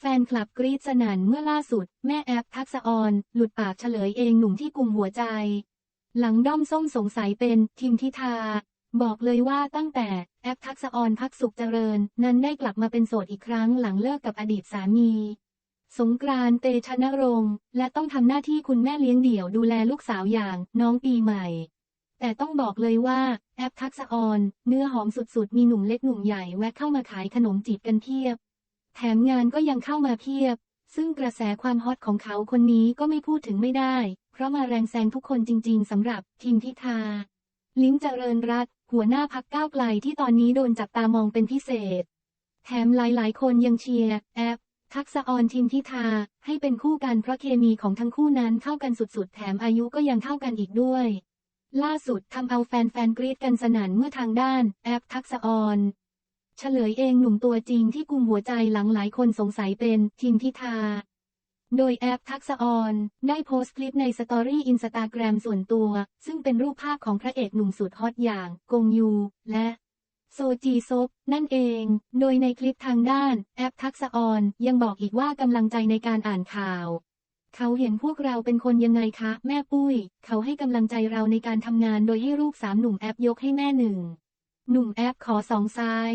แฟนคลับกรีดสนั่นเมื่อล่าสุด แม่แอปทักษออนหลุดปากเฉลยเองหนุ่มที่กลุ่มหัวใจ หลังด้อมส้มสงสัยเป็นทิมทิทา บอกเลยว่าตั้งแต่แอปทักษออนพักสุขเจริญ นั้นได้กลับมาเป็นโสดอีกครั้งหลังเลิกกับอดีตสามี สงกรานต์เตชะนรงค์ และต้องทำหน้าที่คุณแม่เลี้ยงเดี่ยวดูแลลูกสาวอย่างน้องปีใหม่ แต่ต้องบอกเลยว่าแอปทักษออนเนื้อหอมสุดๆ มีหนุ่มเล็กหนุ่มใหญ่แวะเข้ามาขายขนมจีบกันเพียบ แถมงานก็ยังเข้ามาเพียบ ซึ่งกระแสความฮอตของเขาคนนี้ก็ไม่พูดถึงไม่ได้ เพราะมาแรงแซงทุกคนจริง ๆสำหรับทีมทิทาลิ้มเจริญรัตหัวหน้าพักก้าวไกลที่ตอนนี้โดนจับตามองเป็นพิเศษ แถมหลายๆ คนยังเชียร์แอปทักษะออนทิมทิทาให้เป็นคู่กันเพราะเคมีของทั้งคู่นั้นเข้ากันสุดๆ แถมอายุก็ยังเท่ากันอีกด้วย ล่าสุดทำเอาแฟนๆกรี๊ดกันสนั่นเมื่อทางด้าน แอปทักษะออน เฉลยเองหนุ่มตัวจริงที่กุมหัวใจหลังหลายคนสงสัยเป็นทิมทิทาโดยแอปทักษออนได้โพสต์คลิปในสตอรี่อินสตาแกรมส่วนตัว ซึ่งเป็นรูปภาพของพระเอกหนุ่มสุดฮอตอย่าง กงยู และโซจีซบนั่นเอง โดยในคลิปทางด้าน แอปทักษออนยังบอกอีกว่ากำลังใจในการอ่านข่าว เขาเห็นพวกเราเป็นคนยังไงคะ แม่ปุ้ย เขาให้กำลังใจเราในการทำงานโดยให้รูปสามหนุ่มแอปยกให้แม่หนึ่งหนุ่มแอปขอสองซ้าย